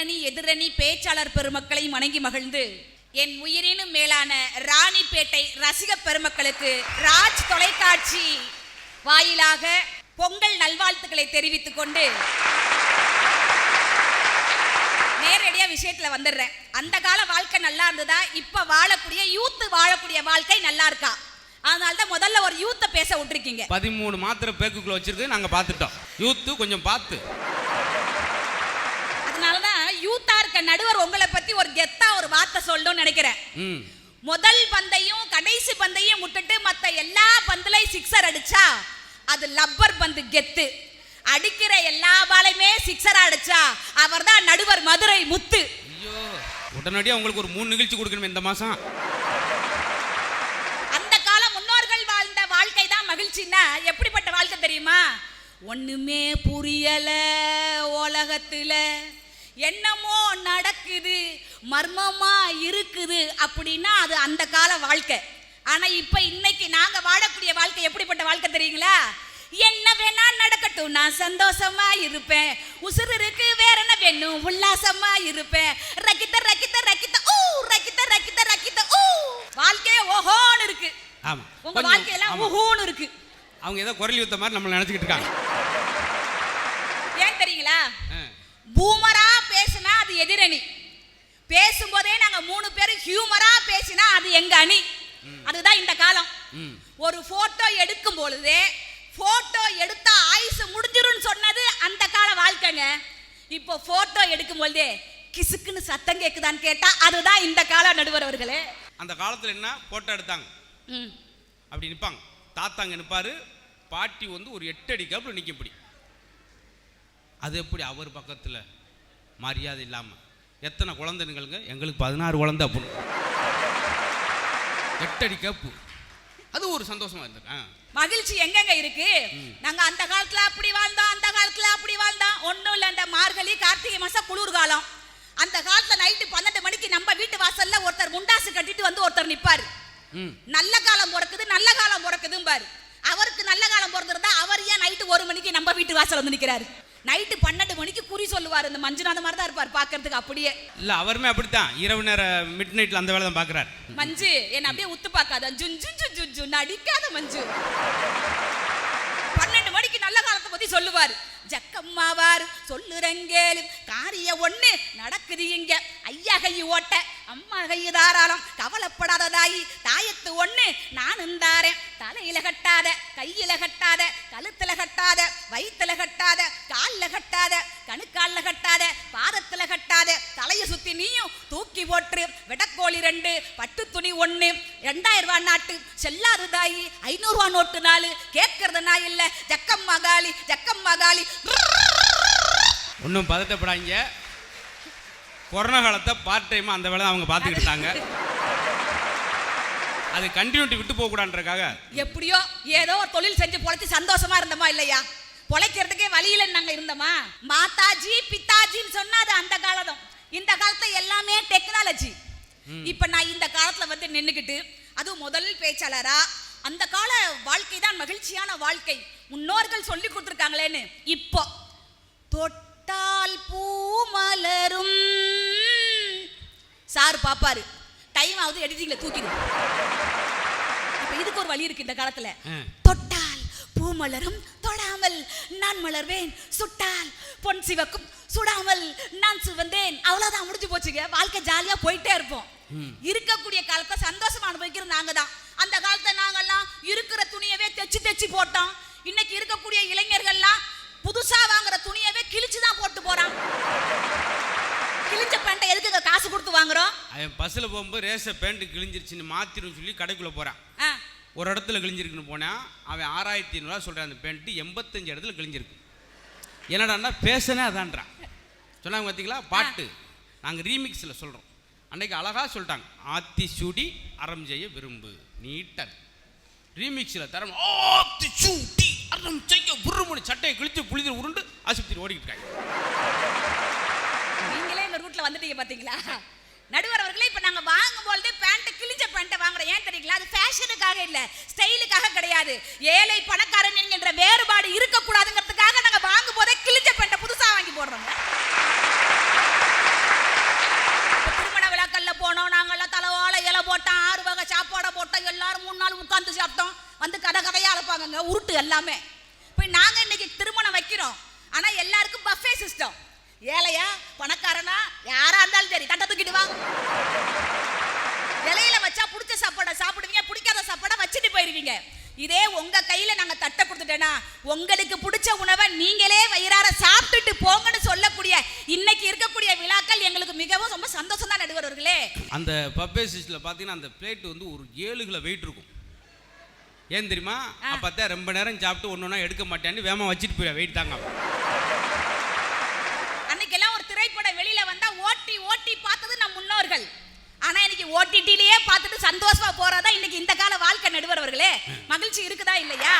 முன்னணி எதிரணி பேச்சாளர் பெருமக்களை வணங்கி மகிழ்ந்து என் உயிரினும் மேலான ராணிப்பேட்டை ரசிக பெருமக்களுக்கு ராஜ் தொலைக்காட்சி வாயிலாக பொங்கல் நல்வாழ்த்துக்களை தெரிவித்துக் கொண்டு நேரடியா விஷயத்துல வந்துடுறேன். அந்த கால வாழ்க்கை நல்லா இருந்ததா? இப்ப வாழக்கூடிய யூத் வாழக்கூடிய வாழ்க்கை நல்லா இருக்கா? அதனால தான் முதல்ல ஒரு யூத்தை பேச விட்டுருக்கீங்க. பதிமூணு மாத்திரை பேக்குக்குள்ள வச்சிருக்கு நாங்க பார்த்துட்டோம். யூத்து கொஞ்சம் பார்த்து. அதனாலதான் யூத்தா இருக்க நடுவர் உங்களை பத்தி ஒரு கெத்தா ஒரு வார்த்தை சொல்லணும்னு நினைக்கிறேன். ம். முதல் பந்தையும் கடைசி பந்தையும் விட்டுட்டு மத்த எல்லா பந்துலையும் சிக்ஸர் அடிச்சா அது லப்பர் பந்து கெத்து. அடிக்கிற எல்லா பாலையுமே சிக்ஸர் அடிச்சா அவர்தான் நடுவர் மதுரை முத்து. ஐயோ உடனடியாக உங்களுக்கு ஒரு மூணு நிகழ்ச்சி கொடுக்கணும் இந்த மாசம். அந்த கால முன்னோர்கள் வாழ்ந்த வாழ்க்கை தான் மகிழ்ச்சின்னா எப்படிப்பட்ட வாழ்க்கை தெரியுமா? ஒண்ணுமே புரியல உலகத்துல. என்னமோ நடக்குது மர்மமா இருக்குது அப்படின்னா அது அந்த கால வாழ்க்கை. ஆனா இப்ப இன்னைக்கு நாங்க வாழக்கூடிய வாழ்க்கை எப்படிப்பட்ட வாழ்க்கை தெரியுங்களா? என்ன வேணா நடக்கட்டும் நான் சந்தோஷமா இருப்பேன். உசுறு இருக்கு வேற என்ன வேணும்? உல்லாசமா இருப்பேன். ரக்கித்த ரக்கித்த ரக்கித்த ஊ ரக்கித்த ரக்கித்த ரக்கித்த ஊ. வாழ்க்கையே ஓஹோன்னு இருக்கு. ஆமா. உங்க வாழ்க்கையெல்லாம். ஓஹோன்னு இருக்கு. அவங்க ஏதோ குரல் யூத்த மாதிரி நம்மளை நினச்சிக்கிட்டு இருக்காங்க. ஏன் தெரியுங்களா? ஆ. பூமரா பேசுனா அது எதிரணி. பேசும்போதே நாங்க மூணு பேரும் ஹியூமரா பேசினா அது எங்க அணி. அதுதான் இந்த காலம். ஒரு போட்டோ எடுக்கும் பொழுதே போட்டோ எடுத்தா ஆயுசு முடிஞ்சிரும்னு சொன்னது அந்த கால வாழ்க்கைங்க. இப்போ போட்டோ எடுக்கும் பொழுதே கிசுக்குன்னு சத்தம் கேக்குதான்னு கேட்டா அதுதான் இந்த கால நடுவர் அவர்களே. அந்த காலத்தில் என்ன? போட்டோ எடுத்தாங்க. அப்படி நிற்பாங்க தாத்தாங்க நிற்பாரு பாட்டி வந்து ஒரு எட்டு அடி கேப்பில் நிற்க இப்படி அது எப்படி அவர் பக்கத்தில் மரியாதை இல்லாமல் எத்தனை குழந்தைங்களுங்க எங்களுக்கு பதினாறு குழந்தை அப்படின்னு எட்டு அடி கேப்பு. அது ஒரு சந்தோஷமா இருந்தது. ஆ. மகிழ்ச்சி எங்கெங்க இருக்கு? நாங்க அந்த காலத்துல அப்படி வாழ்ந்தோம் அந்த காலத்துல அப்படி வாழ்ந்தோம். ஒண்ணும் இல்ல அந்த மார்கழி கார்த்திகை மாசம் குளிர்காலம். அந்த காலத்துல நைட்டு பன்னெண்டு மணிக்கு நம்ம வீட்டு வாசல்ல ஒருத்தர் முண்டாசு கட்டிட்டு வந்து ஒருத்தர் நிப்பாரு. நல்ல காலம் பிறக்குது நல்ல காலம் பிறக்குதும் பாரு அவருக்கு நல்ல காலம் பிறந்திருந்தா அவர் ஏன் நைட்டு ஒரு மணிக்கு நம்ம வீட்டு வாசல் வந்து நிக்கிறாரு? நைட்டு பன்னெண்டு மணிக்கு குறி சொல்லுவார். இந்த மஞ்சுநாத மாதிரி தான் இருப்பார். பார்க்கறதுக்கு அப்படியே. இல்லை அவருமே அப்படித்தான். இரவு நேர மிட் நைட்டில் அந்த வேலை தான் பார்க்குறாரு. மஞ்சு என்ன அப்படியே உத்து பார்க்காத. ஜுஞ்சு ஜுஞ்சு ஜு நடிக்காத மஞ்சு. பன்னெண்டு மணிக்கு நல்ல காலத்தை பத்தி சொல்லுவாரு. ஜக்கம்மாவாரு சொல்லுறங்கேலும் காரிய ஒண்ணு நடக்குது இங்க. ஐயா கையை ஓட்ட. அம்மா கையை தாராளம். கவலைப்படாத தாயி தாயத்து ஒண்ணு. நானும் தாரேன். தலையில கட்டாத கையில கட்டாத கழுத்துல கட்டாத வயித்துல கட்டாத கால்ல கட்டாத கணுக்கால்ல கட்டாத பாதத்துல கட்டாத தலையை சுத்தி நீயும் தூக்கி போட்டு விடக்கோழி ரெண்டு பட்டு துணி ஒண்ணு ரெண்டாயிரம் ரூபாய் நாட்டு செல்லாது தாயி ஐநூறு ரூபாய் நோட்டு நாலு கேட்கறது நான் இல்ல. ஜக்கம் மகாலி ஜக்கம் மகாலி ஒன்றும் பதட்டப்படாங்க கொரோனா காலத்தை பார்ட் டைமாக அந்த வேலை அவங்க பார்த்துக்கிட்டு இருந்தாங்க. அது கண்டினியூட்டி விட்டு போகக்கூடாதுன்றக்காக எப்படியோ ஏதோ ஒரு தொழில் செஞ்சு பொழைச்சு சந்தோஷமா இருந்தோமா இல்லையா? பொழைக்கிறதுக்கே வழியில நாங்க இருந்தோமா? மாதாஜி பித்தாஜின்னு சொன்னா அது அந்த காலம் இந்த காலத்துல எல்லாமே டெக்னாலஜி இப்ப நான் இந்த காலத்துல வந்து நின்னுக்கிட்டு அதுவும் முதல் பேச்சாளரா அந்த கால வாழ்க்கை தான் மகிழ்ச்சியான வாழ்க்கை. முன்னோர்கள் சொல்லி கொடுத்துருக்காங்களேன்னு. இப்போ தொட்டால் பூ மலரும். சார் பாப்பாரு. டைம் ஆகுது எடிட்டிங்ல தூக்கிடு. இப்ப இதுக்கு ஒரு வழி இருக்கு இந்த காலத்துல. தொட்டால் பூ மலரும் தொடாமல் நான் மலர்வேன். சுட்டால் பொன் சிவக்கும் சுடாமல் நான் சிவந்தேன். அவ்வளவுதான் முடிஞ்சு போச்சுங்க. வாழ்க்கை ஜாலியா போயிட்டே இருப்போம். இருக்கக்கூடிய காலத்தை சந்தோஷமா அனுபவிக்கிறது நாங்க தான் அந்த காலத்தை நாங்கெல்லாம் இருக்கிற துணியவே தைச்சு தைச்சு போட்டோம். இன்னைக்கு இருக்கக்கூடிய இளைஞர்கள்லாம் புதுசா வாங்குற துணியவே கிழிச்சு தான் போட்டு போறான் கிழிச்ச பேண்டை எதுக்கு காசு கொடுத்து வாங்குறோம்? அவன் பஸ்ஸில் போகும்போது ரேச பேண்ட் கிழிஞ்சிருச்சுன்னு மாத்திரும் சொல்லி கடைக்குள்ளே போகிறான் ஆ, ஒரு இடத்துல கிழிஞ்சிருக்குன்னு போனால் அவன் ஆறாயிரத்தி ஐநூறுரூவா சொல்கிறான் அந்த பேண்ட்டு எண்பத்தஞ்சு இடத்துல கிழிஞ்சிருக்கு. என்னடான்னா பேசனே அதான்றான். சொன்னாங்க பார்த்தீங்களா பாட்டு. நாங்கள் ரீமிக்ஸில் சொல்கிறோம் அன்னைக்கு அழகாக சொல்லிட்டாங்க. ஆத்தி சூடி அறம் செய்ய விரும்பு நீட்டாக ரீமிக்ஸில் தரம் ஆத்தி சூடி அறம் செய்ய விரும்புன்னு சட்டையை கிழிச்சு புளிது உருண்டு ஆஸ்பத்திரி ஓடிக்கிட்டு இருக்காங்க. நீங்களே எங்க ரூட்ல வந்துட்டீங்க பாத்தீங்களா? நடுவர் அவர்களே இப்போ நாங்கள் வாங்கும் பொழுதே பேண்ட்டு கிழிஞ்ச பேண்ட்டை வாங்குறோம். ஏன் தெரியுங்களா? அது ஃபேஷனுக்காக இல்லை ஸ்டைலுக்காக கிடையாது. ஏழை பணக்காரன் என்கின்ற வேறுபாடு இருக்கக்கூடாதுங்கிறதுக்காக நாங்கள் வாங்கும் போதே கிழிஞ்ச பேண்ட்டை புதுசாக வாங்கி போடுறோம். திருமண விழாக்களில் போனோம். நாங்கள்லாம் தலைவாழ இலை போட்டோம் ஆறு வகை சாப்பாடை போட்டோம். எல்லாரும் மூணு நாள் உட்காந்து சாப்பிட்டோம். வந்து கதை கதையாக அழைப்பாங்க உருட்டு எல்லாமே. இப்போ நாங்கள் இன்னைக்கு திருமணம் வைக்கிறோம். ஆனால் எல்லாருக்கும் பஃபே சிஸ்டம் ஏழையா பணக்காரனா? யாரா இருந்தாலும் சரி தட்டை தூக்கிட்டு வா. இலையில வச்சா பிடிச்ச சாப்பாடை சாப்பிடுவீங்க பிடிக்காத சாப்பாடை வச்சுட்டு போயிருவீங்க. இதே உங்க கையில நாங்க தட்டை கொடுத்துட்டேன்னா உங்களுக்கு பிடிச்ச உணவை நீங்களே வயிறார சாப்பிட்டுட்டு போங்கன்னு சொல்லக்கூடிய இன்னைக்கு இருக்கக்கூடிய விழாக்கள் எங்களுக்கு மிகவும் ரொம்ப சந்தோஷம் தான் நடுவர்களே அந்த பப்பே சிஸ்டில் பார்த்தீங்கன்னா அந்த பிளேட் வந்து ஒரு ஏழு கிலோ வெயிட் இருக்கும். ஏன் தெரியுமா? அப்பதான் ரொம்ப நேரம் சாப்பிட்டு ஒன்று ஒன்றா எடுக்க மாட்டேன்னு வேமா வச்சுட்டு போயிடுவேன் வெயிட் தாங்க அன்னைக்கெல்லாம் ஒரு திரைப்படம் வெளியில வந்தா ஓட்டி ஓட்டி பார்த்தது நம் முன்னோர்கள் ஆனா இன்னைக்கு ஓடிடிலேயே பார்த்துட்டு சந்தோஷமா போறதா இன்னைக்கு இந்த கால வாழ்க்கை நடுவர்களே மகிழ்ச்சி இருக்குதா இல்லையா?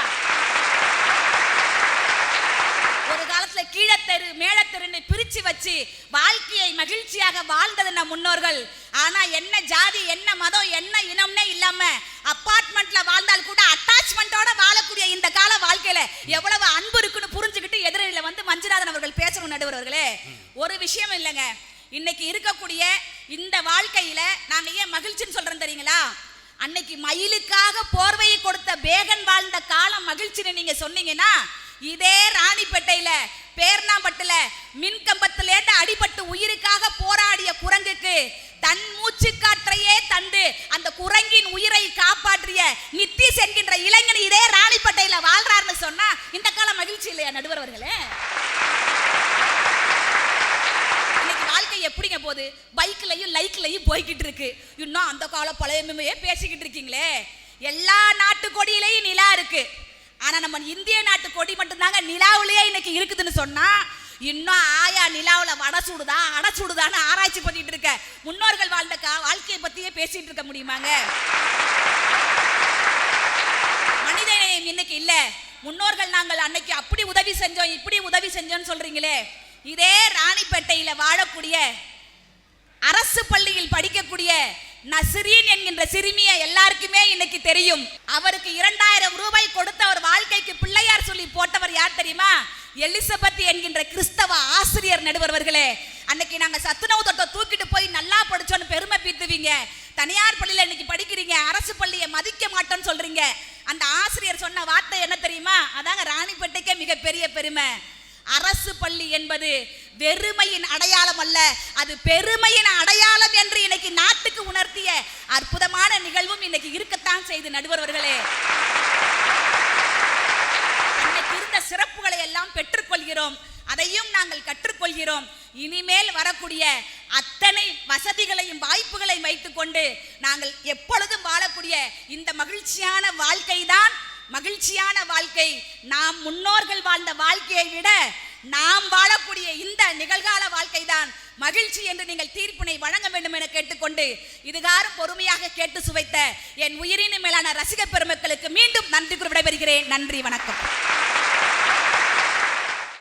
ஒரு காலத்துல கீழத்தெரு மேலத்தெருன்னு பிரிச்சு வச்சு வாழ்க்கையை மகிழ்ச்சியாக வாழ்ந்தது நம் முன்னோர்கள். ஆனா என்ன ஜாதி என்ன மதம் என்ன இனம்னே இல்லாம அப்பார்ட்மெண்ட்ல வாழ்ந்தால் கூட அட்டாச்மெண்டோட வாழக்கூடிய இந்த கால வாழ்க்கையில எவ்வளவு அன்பு இருக்குன்னு புரிஞ்சுக்கிட்டு எதிரில வந்து மஞ்சுநாதன் அவர்கள் பேசணும் நடுவர்களே ஒரு விஷயம் இல்லைங்க. இன்னைக்கு இருக்கக்கூடிய இந்த வாழ்க்கையில நாங்க ஏன் மகிழ்ச்சின்னு சொல்றோம் தெரியுங்களா? அன்னைக்கு மயிலுக்காக போர்வையை கொடுத்த பேகன் வாழ்ந்த காலம் மகிழ்ச்சின்னு நீங்க சொன்னீங்கன்னா இதே ராணிப்பேட்டையில பேர்ணாம்பட்டுல மின் அடிபட்டு உயிருக்காக போராடிய குரங்குக்கு தன் மூச்சு காற்றையே தந்து அந்த குரங்கின் உயிரை காப்பாற்றிய நித்திஷ் என்கின்ற இளைஞன் இதே ராணிப்பேட்டையில வாழ்றாருன்னு சொன்னா இந்த கால மகிழ்ச்சி இல்லையா நடுவர்களே இன்னைக்கு வாழ்க்கை எப்படிங்க போகுது பைக்லையும் லைக்லயும் போய்கிட்டு இருக்கு. இன்னும் அந்த கால பழையமையே பேசிக்கிட்டு இருக்கீங்களே. எல்லா நாட்டு கொடியிலையும் நிலா இருக்கு. ஆனா நம்ம இந்திய நாட்டு கொடி மட்டும்தாங்க நிலாவிலேயே இன்னைக்கு இருக்குதுன்னு சொன்னா இன்னும் ஆயா நிலாவில் வட சுடுதா அட சுடுதான்னு ஆராய்ச்சி பண்ணிட்டு இருக்க. முன்னோர்கள் வாழ்ந்த கா- வாழ்க்கையை பற்றியே பேசிகிட்டு இருக்க முடியுமாங்க? மனிதநேயம் இன்னைக்கு இல்லை. முன்னோர்கள் நாங்கள் அன்னைக்கு அப்படி உதவி செஞ்சோம் இப்படி உதவி செஞ்சோம்னு சொல்றீங்களே. இதே ராணிப்பேட்டையில் வாழக்கூடிய அரசு பள்ளியில் படிக்கக்கூடிய நசிரீன் என்கின்ற சிறுமியை எல்லாருக்குமே இன்னைக்கு தெரியும். அவருக்கு இரண்டாயிரம் ரூபாய் கொடுத்த அவர் வாழ்க்கைக்கு பிள்ளையார் சொல்லி போட்டவர் யார் தெரியுமா? எலிசபெத் என்கின்ற கிறிஸ்தவ ஆசிரியர் நடுவர்களே அன்னைக்கு நாங்க சத்துணவு தொட்டை தூக்கிட்டு போய் நல்லா படிச்சோன்னு பெருமை பீத்துவீங்க. தனியார் பள்ளியில் இன்னைக்கு படிக்கிறீங்க அரசு பள்ளியை மதிக்க மாட்டோம்னு சொல்றீங்க. அந்த ஆசிரியர் சொன்ன வார்த்தை என்ன தெரியுமா? அதாங்க ராணிப்பேட்டைக்கே மிகப்பெரிய பெருமை. அரசு பள்ளி என்பது வெறுமையின் அடையாளம் அல்ல. அது பெருமையின் அடையாளம் என்று இன்னைக்கு நாட்டுக்கு உணர்த்திய அற்புதமான நிகழ்வும் இன்னைக்கு இருக்கத்தான் செய்து நடுவர்களே அன்னைக்கு இருந்த சிறப்புகளை எல்லாம் பெற்றுக்கொள்கிறோம். அதையும் நாங்கள் கற்றுக்கொள்கிறோம். இனிமேல் வரக்கூடிய அத்தனை வசதிகளையும் வாய்ப்புகளையும் வைத்துக்கொண்டு நாங்கள் எப்பொழுதும் வாழக்கூடிய இந்த மகிழ்ச்சியான வாழ்க்கை தான் மகிழ்ச்சியான வாழ்க்கை. நாம் முன்னோர்கள் வாழ்ந்த வாழ்க்கையை விட நாம் வாழக்கூடிய இந்த நிகழ்கால வாழ்க்கை தான் மகிழ்ச்சி என்று நீங்கள் தீர்ப்பினை வழங்க வேண்டும் என கேட்டுக்கொண்டு இதுகாரும் பொறுமையாக கேட்டு சுவைத்த என் உயிரின் மேலான ரசிக பெருமக்களுக்கு மீண்டும் நன்றி கூறி விடைபெறுகிறேன். நன்றி வணக்கம்.